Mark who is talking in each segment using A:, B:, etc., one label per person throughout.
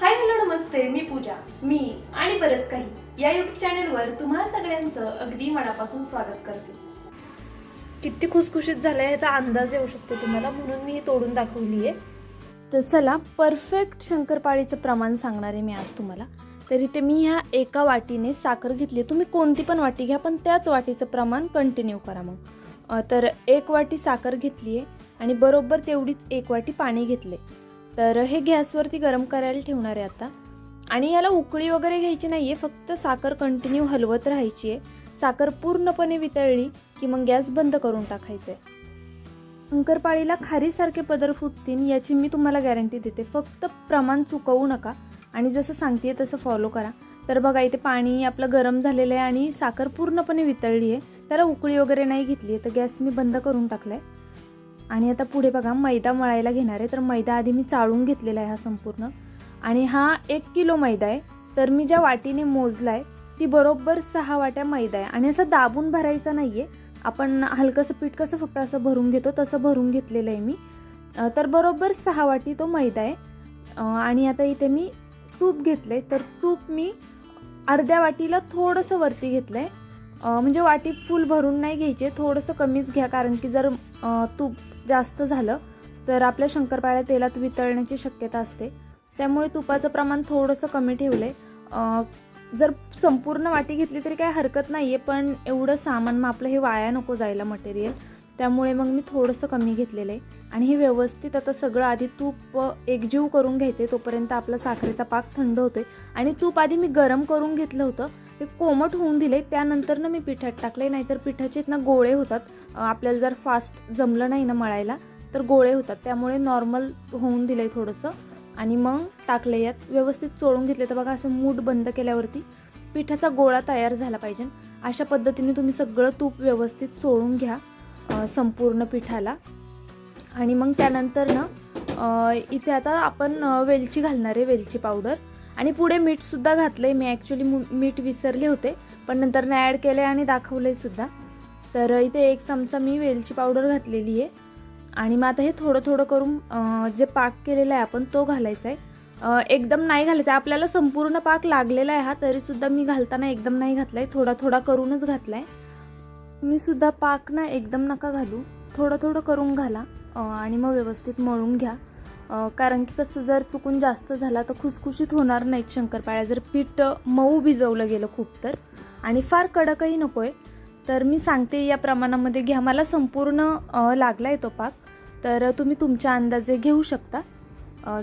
A: Hi hello नमस्ते. मी पूजा. मी आणि बरंच काही. या युट्यूब चॅनलवर तुम्हा सगळ्यांचं अगदी मनापासून स्वागत करते.
B: किती खुसखुशीत झालंय ह्याचा अंदाज येऊ शकतो तुम्हाला? म्हणून मी ही तोडून दाखवली आहे तर चला परफेक्ट शंकरपाळीचं प्रमाण सांगणार आहे मी आज तुम्हाला. तर इथे मी ह्या एका वाटीने साखर घेतली तुम्ही कोणती पण वाटी घ्या पण त्याच वाटीचं प्रमाण कंटिन्यू करा मग. अं, तर एक वाटी साखर घेतली आहे आणि बरोबर तेवढीच एक वाटी पाणी घेतले तर हे गॅसवरती गरम करायला ठेवणार आहे आता. आणि याला उकळी वगैरे घ्यायची नाही आहे फक्त साखर कंटिन्यू हलवत राहायची आहे साखर पूर्णपणे वितळली की मग गॅस बंद करून टाकायचं आहे शंकरपाळीला खारीसारखे पदर फुटतील याची मी तुम्हाला गॅरंटी देते. फक्त प्रमाण चुकवू नका आणि जसं सांगते तसं फॉलो करा. तर बघा इथे पाणी आपलं गरम झालेलं आहे आणि साखर पूर्णपणे वितळली आहे त्याला उकळी वगैरे नाही घेतली आहे तर गॅस मी बंद करून टाकला आहे आणि आता पुढे बघा मैदा मळायला घेणार आहे. तर मैदा आधी मी चाळून घेतलेला आहे हा संपूर्ण. आणि हा एक किलो मैदा आहे. तर मी ज्या वाटीने मोजला आहे ती बरोबर सहा वाट्या मैदा आहे. आणि असं दाबून भरायचं नाही आहे आपण हलकंसं पीठ कसं फक्त असं भरून घेतो तसं भरून घेतलेलं आहे मी. तर बरोबर सहा वाटी तो मैदा आहे. आणि आता इथे मी तूप घेतलं आहे तर तूप मी अर्ध्या वाटीला थोडंसं वरती घेतलं आहे म्हणजे वाटी फुल भरून नाही घ्यायचे थोडंसं कमीच घ्या. कारण की जर तूप जास्त झालं तर आपल्या शंकरपाळ्या तेलात वितळण्याची शक्यता असते. त्यामुळे तुपाचं प्रमाण थोडंसं कमी ठेवलं. आहे जर संपूर्ण वाटी घेतली तरी काही हरकत नाही आहे पण एवढं सामान मग आपलं हे वाया नको जायला मटेरियल त्यामुळे मग मी थोडंसं कमी घेतलेलं आहे. आणि हे व्यवस्थित आता सगळं आधी तूप एकजीव करून घ्यायचं आहे तोपर्यंत आपला साखरेचा पाक थंड होतोय. आणि तूप आधी मी गरम करून घेतलं होतं. ते कोमट होऊन दिले त्यानंतर ना मी पिठात टाकले नाहीतर पिठाचे ना गोळे होतात. आपल्याला जर फास्ट जमलं नाही ना मळायला तर गोळे होतात. त्यामुळे नॉर्मल होऊन दिले थोडंसं. आणि मग टाकले यात व्यवस्थित चोळून घेतले तर बघा असं मूठ बंद केल्यावरती पिठाचा गोळा तयार झाला पाहिजे. अशा पद्धतीने तुम्ही सगळं तूप व्यवस्थित चोळून घ्या संपूर्ण पिठाला. आणि मग त्यानंतर ना इथे आता आपण वेलची घालणार आहे वेलची पावडर. आणि पुढे मीठसुद्धा घातलं आहे मी ॲक्च्युली मीठ विसरले होते पण नंतर ना ॲड केलं आहे आणि दाखवलं आहे सुद्धा. तर इथे एक चमचा मी वेलची पावडर घातलेली आहे. आणि मग आता हे थोडं थोडं करून जे पाक केलेला आहे आपण तो घालायचा आहे एकदम नाही घालायचा आहे आपल्याला संपूर्ण पाक लागलेला आहे हा तरीसुद्धा मी घालताना एकदम नाही घातला आहे थोडा थोडा करूनच घातला आहे मी सुद्धा पाक ना एकदम नका घालू. थोडं थोडं करून घाला. आणि मग व्यवस्थित मळून घ्या. कारण की कसं जर चुकून जास्त झाला तर खुसखुशीत होणार नाहीत शंकरपाळ्या. जर पीठ मऊ भिजवलं गेलं खूप तर. आणि फार कडकही नको आहे तर मी सांगते या प्रमाणामध्ये घ्या. मला संपूर्ण लागला आहे तो पाक. तर तुम्ही तुमच्या अंदाजे घेऊ शकता.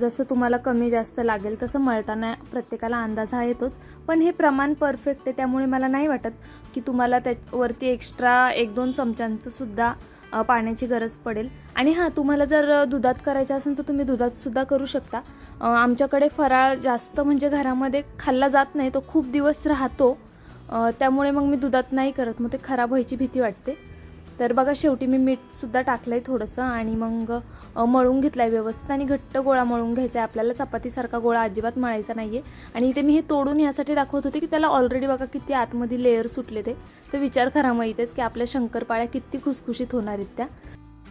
B: जसं तुम्हाला कमी जास्त लागेल तसं मळताना प्रत्येकाला अंदाज हा येतोच. पण हे प्रमाण परफेक्ट आहे त्यामुळे मला नाही वाटत की तुम्हाला त्यावरती एक्स्ट्रा एक दोन चमच्यांचं सुद्धा पाण्याची गरज पडेल. आणि हां तुम्हाला जर दुधात करायचं असेल तर तुम्ही दुधात सुद्धा करू शकता. आमच्याकडे फराळ जास्त म्हणजे घरामध्ये खाल्ला जात नाही तो खूप दिवस राहतो. त्यामुळे मग मी दुधात नाही करत मग ते खराब व्हायची भीती वाटते. तर बघा शेवटी मी मीठसुद्धा टाकलं आहे थोडंसं आणि मग मळून घेतलं आहे व्यवस्थित आणि घट्ट गोळा मळून घ्यायचा आहे आपल्याला चपातीसारखा गोळा अजिबात मळायचा नाही आहे आणि इथे मी हे तोडून यासाठी दाखवत होते की त्याला ऑलरेडी बघा किती आतमध्ये लेअर सुटले ते. तर विचार करा मग इथेच की आपल्या शंकरपाळ्या किती खुसखुशीत होणार आहेत त्या.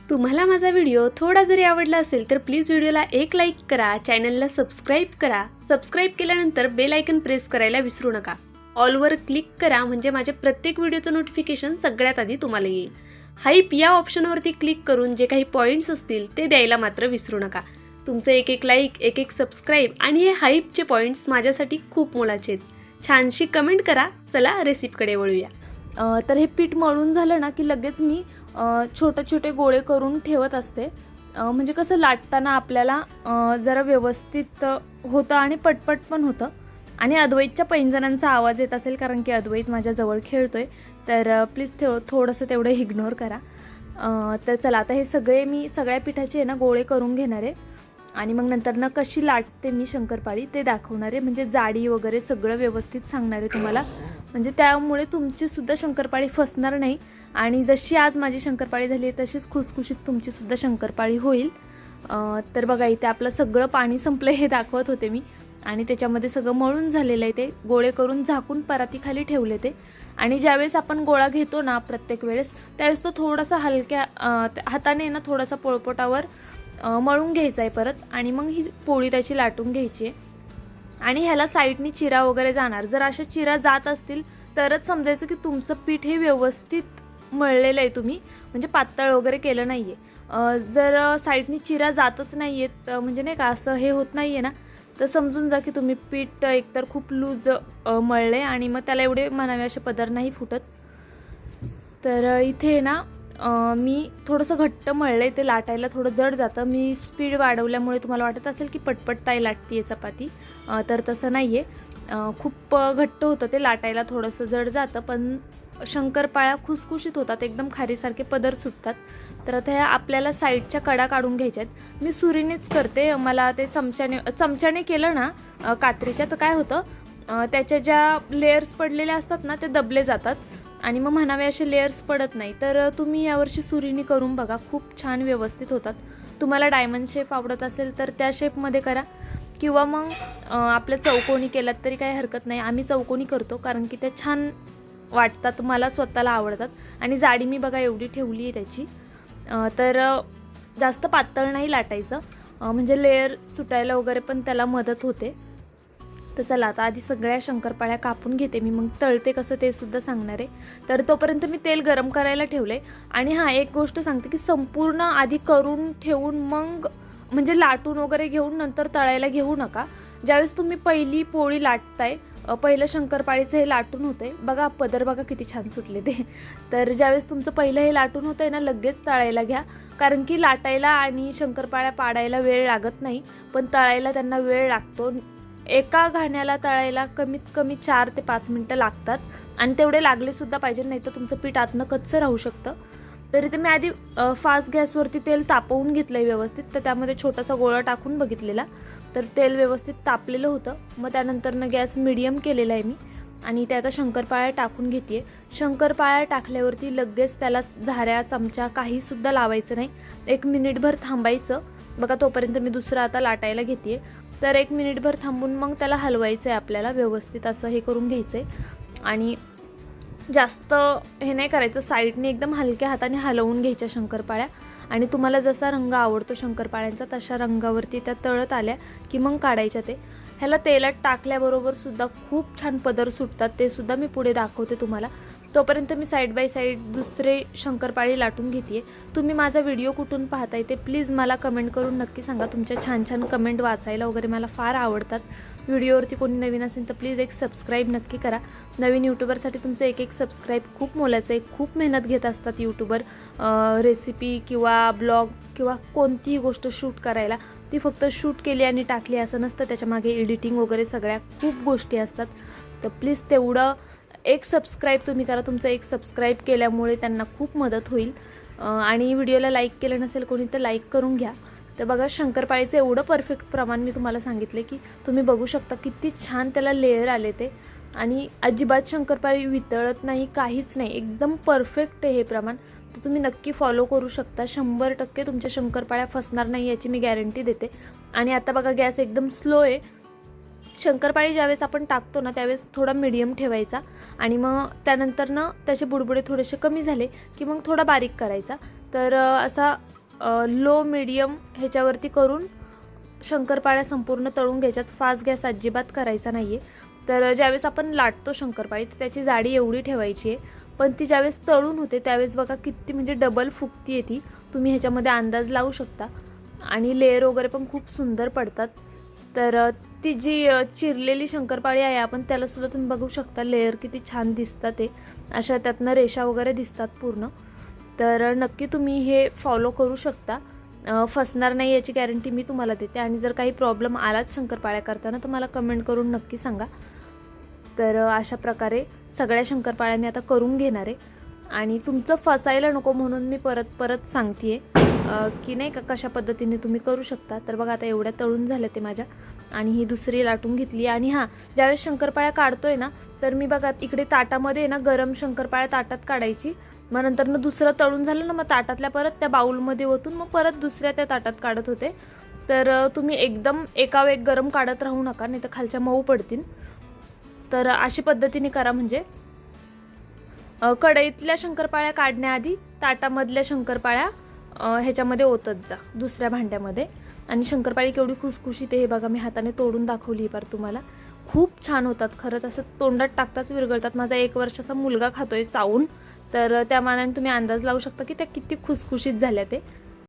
A: तुम्हाला माझा व्हिडिओ थोडा जरी आवडला असेल तर प्लीज व्हिडिओला एक लाईक करा चॅनलला सबस्क्राईब करा. सबस्क्राईब केल्यानंतर बेल आयकन प्रेस करायला विसरू नका. ऑलवर क्लिक करा म्हणजे माझ्या प्रत्येक व्हिडिओचं नोटिफिकेशन सगळ्यात आधी तुम्हाला येईल. हाईप या ऑप्शनवरती क्लिक करून जे काही पॉईंट्स असतील ते द्यायला मात्र विसरू नका. तुमचं एक एक लाईक एक एक सबस्क्राईब आणि हे हाईपचे पॉईंट्स माझ्यासाठी खूप मोलाचे आहेत. छानशी कमेंट करा. चला रेसिपीकडे वळूया.
B: तर हे पीठ मळून झालं ना की लगेच मी छोटे छोटे गोळे करून ठेवत असते. म्हणजे कसं लाटताना आपल्याला जरा व्यवस्थित होतं आणि पटपट पण होतं. आणि अद्वैतच्या पैंजणांचा आवाज येत असेल कारण की अद्वैत माझ्याजवळ खेळतोय. तर प्लीज थो थोडंसं तेवढं इग्नोर करा. तर चला आता हे सगळे मी सगळ्या पिठाचे आहे ना गोळे करून घेणार आहे. आणि मग नंतर ना कशी लाटते मी शंकरपाळी ते दाखवणार आहे. म्हणजे जाडी वगैरे सगळं व्यवस्थित सांगणार आहे तुम्हाला. म्हणजे त्यामुळे तुमचीसुद्धा शंकरपाळी फसणार नाही. आणि जशी आज माझी शंकरपाळी झाली आहे तशीच खुसखुशीत तुमचीसुद्धा शंकरपाळी होईल. तर बघा इथे आपलं सगळं पाणी संपलं हे दाखवत होते मी. आणि त्याच्यामध्ये सगळं मळून झालेलं आहे ते. गोळे करून झाकून परातीखाली ठेवले ते. आणि ज्यावेळेस आपण गोळा घेतो ना प्रत्येक वेळेस त्यावेळेस तो थोडासा हलक्या हाताने ना थोडासा पोळपोटावर मळून घ्यायचा आहे परत आणि मग ही पोळी त्याची लाटून घ्यायची. आहे आणि ह्याला साईडनी चिरा वगैरे जाणार. जर अशा चिरा जात असतील तरच समजायचं की तुमचं पीठ हे व्यवस्थित मळलेलं आहे तुम्ही. म्हणजे पातळ वगैरे केलं नाही आहे जर साईडनी चिरा जातच नाही आहेत म्हणजे नाही का असं हे होत नाही आहे ना तर समजून जा की तुम्ही पीठ एकतर खूप लूज मळले आणि मग त्याला एवढे म्हणावे असे पदर नाही फुटत. तर इथे ना मी थोडंसं घट्ट मळलं ते लाटायला थोडं जड जातं. मी स्पीड वाढवल्यामुळे तुम्हाला वाटत असेल की पटपट ताई लाटती आहे चपाती तर तसं नाही आहे खूप घट्ट होतं ते लाटायला थोडंसं जड जातं पण शंकरपाळ्या खुसखुशीत होतात एकदम खारीसारखे पदर सुटतात. तर आता ह्या आपल्याला साईडच्या कडा काढून घ्यायच्या आहेत मी सुरीनेच करते मला ते चमच्याने चमच्याने केलं ना कात्रीच्या तर काय होतं त्याच्या ज्या लेयर्स पडलेल्या असतात ना ते दबले जातात. आणि मग म्हणावे असे लेयर्स पडत नाही. तर तुम्ही यावर्षी सुरीनी करून बघा खूप छान व्यवस्थित होतात. तुम्हाला डायमंड शेप आवडत असेल तर त्या शेपमध्ये करा. किंवा मग आपल्या चौकोनी केलात तरी काही हरकत नाही. आम्ही चौकोनी करतो कारण की त्या छान वाटतात मला स्वतःला आवडतात. आणि जाडी मी बघा एवढी ठेवली आहे त्याची तर जास्त पातळ नाही लाटायचं. म्हणजे लेअर सुटायला वगैरे पण त्याला मदत होते. तर चला आता आधी सगळ्या शंकरपाळ्या कापून घेते मी. मग तळते कसं ते सुद्धा सांगणार आहे. तर तोपर्यंत मी तेल गरम करायला ठेवले आणि हां एक गोष्ट सांगते की संपूर्ण आधी करून ठेवून मग म्हणजे लाटून वगैरे घेऊन नंतर तळायला घेऊ नका. ज्यावेळेस तुम्ही पहिली पोळी लाटताय पहिलं शंकरपाळीचं हे लाटून होते बघा पदर बघा किती छान सुटले ते. तर ज्यावेळेस तुमचं पहिलं हे लाटून होतं आहे ना लगेच तळायला घ्या. कारण की लाटायला आणि शंकरपाळ्या पाडायला वेळ लागत नाही पण तळायला त्यांना वेळ लागतो. एका घाण्याला तळायला कमीत कमी चार ते पाच मिनटं लागतात. आणि तेवढे लागले सुद्धा पाहिजे नाही तर तुमचं पीठ आतनं कच्चं राहू शकतं. तरी ते मी आधी फास्ट गॅसवरती तेल तापवून घेतलं आहे व्यवस्थित तर त्यामध्ये छोटासा गोळा टाकून बघितलेला. तर तेल व्यवस्थित तापलेलं होतं. मग त्यानंतरनं गॅस मिडियम केलेला आहे मी. आणि ते आता शंकरपाळ्या टाकून घेते शंकरपाळ्या टाकल्यावरती लगेच त्याला झाऱ्या चमचा काहीसुद्धा लावायचं नाही. एक मिनिटभर थांबायचं. बघा तोपर्यंत मी दुसरं आता लाटायला घेते तर एक मिनिटभर थांबून मग त्याला हलवायचं आहे आपल्याला व्यवस्थित असं हे करून घ्यायचं आहे आणि जास्त हे नाही करायचं साईडने एकदम हलक्या हाताने हलवून घ्यायच्या शंकरपाळ्या. आणि तुम्हाला जसा रंग आवडतो शंकरपाळ्यांचा तशा रंगावरती त्या तळत आल्या की मग काढायच्या ते. ह्याला तेलात टाकल्याबरोबर सुद्धा खूप छान पदर सुटतात ते सुद्धा मी पुढे दाखवते तुम्हाला. तोपर्यंत मी साईड बाय साईड दुसरे शंकरपाळी लाटून घेते तुम्ही माझा व्हिडिओ कुठून पाहताय ते प्लीज मला कमेंट करून नक्की सांगा. तुमच्या छान छान कमेंट वाचायला वगैरे मला फार आवडतात. व्हिडिओवरती कोणी नवीन असेल तर प्लीज एक सबस्क्राईब नक्की करा. नवीन यूट्यूबरसाठी तुमचं एक एक सबस्क्राईब खूप मोलाचं आहे. खूप मेहनत घेत असतात यूट्यूबर रेसिपी किंवा ब्लॉग किंवा कोणतीही गोष्ट शूट करायला. ती फक्त शूट केली आणि टाकली असं नसतं. त्याच्यामागे एडिटिंग वगैरे सगळ्या खूप गोष्टी असतात. तर प्लीज तेवढं एक सबस्क्राईब तुम्ही करा. तुमचं एक सबस्क्राईब केल्यामुळे त्यांना खूप मदत होईल. आणि व्हिडिओला लाईक केलं नसेल कोणी तर लाईक करून घ्या. तर बघा शंकरपाळीचं एवढं परफेक्ट प्रमाण मी तुम्हाला सांगितले की तुम्ही बघू शकता किती छान त्याला लेअर आले ते. आणि अजिबात शंकरपाळी वितळत नाही काहीच नाही एकदम परफेक्ट आहे हे प्रमाण. तर तुम्ही नक्की फॉलो करू शकता. शंभर टक्के तुमच्या शंकरपाळ्या फसणार नाही याची मी गॅरंटी देते. आणि आता बघा गॅस एकदम स्लो आहे. शंकरपाळी ज्यावेळेस आपण टाकतो ना त्यावेळेस थोडा मिडियम ठेवायचा. आणि मग त्यानंतर ना त्याचे बुडबुडे थोडेसे कमी झाले की मग थोडा बारीक करायचा. तर असा लो मिडियम ह्याच्यावरती करून शंकरपाळ्या संपूर्ण तळून घ्यायच्यात. फास्ट गॅस अजिबात करायचा नाही आहे तर ज्यावेळेस आपण लाटतो शंकरपाळी तर त्याची जाडी एवढी ठेवायची आहे. पण ती ज्यावेळेस तळून होते त्यावेळेस बघा किती म्हणजे डबल फुगती आहे ती. तुम्ही ह्याच्यामध्ये अंदाज लावू शकता. आणि लेअर वगैरे पण खूप सुंदर पडतात. तर ती जी चिरलेली शंकरपाळी आहे आपण त्यालासुद्धा तुम्ही बघू शकता. लेअर किती छान दिसतात ते. अशा त्यातनं रेषा वगैरे दिसतात पूर्ण. तर नक्की तुम्ही हे फॉलो करू शकता. फसणार नाही याची गॅरंटी मी तुम्हाला देते. आणि जर काही प्रॉब्लेम आलाच शंकरपाळ्या करताना तर मला कमेंट करून नक्की सांगा. तर अशा प्रकारे सगळ्या शंकरपाळ्या मी आता करून घेणार आहे. आणि तुमचं फसायला नको म्हणून मी परत परत सांगते की नाही का कशा पद्धतीने तुम्ही करू शकता. तर बघा आता एवढ्या तळून झाल्या ते माझ्या. आणि ही दुसरी लाटून घेतली. आणि हां ज्यावेळेस शंकरपाळ्या काढतोय ना तर मी बघा इकडे ताटामध्ये ना गरम शंकरपाळ्या ताटात काढायची. मग नंतर ना दुसरं तळून झालं ना मग ताटातल्या परत त्या बाऊलमध्ये ओतून मग परत दुसऱ्या त्या ताटात काढत होते. तर तुम्ही एकदम एकावेग गरम काढत राहू नका नाही तर खालच्या मऊ पडतील. तर अशी पद्धतीने करा म्हणजे. कढईतल्या शंकरपाळ्या काढण्याआधी ताटामधल्या शंकरपाळ्या ह्याच्यामध्ये ओतत जा दुसऱ्या भांड्यामध्ये. आणि शंकरपाळी केवढी खुसखुशीत हे बघा मी हाताने तोडून दाखवली पार तुम्हाला. खूप छान होतात खरंच असं तोंडात टाकताच विरगळतात माझा एक वर्षाचा मुलगा खातोय चावून. तर त्या मानाने तुम्ही अंदाज लावू शकता की त्या किती खुसखुशीत झाल्या ते.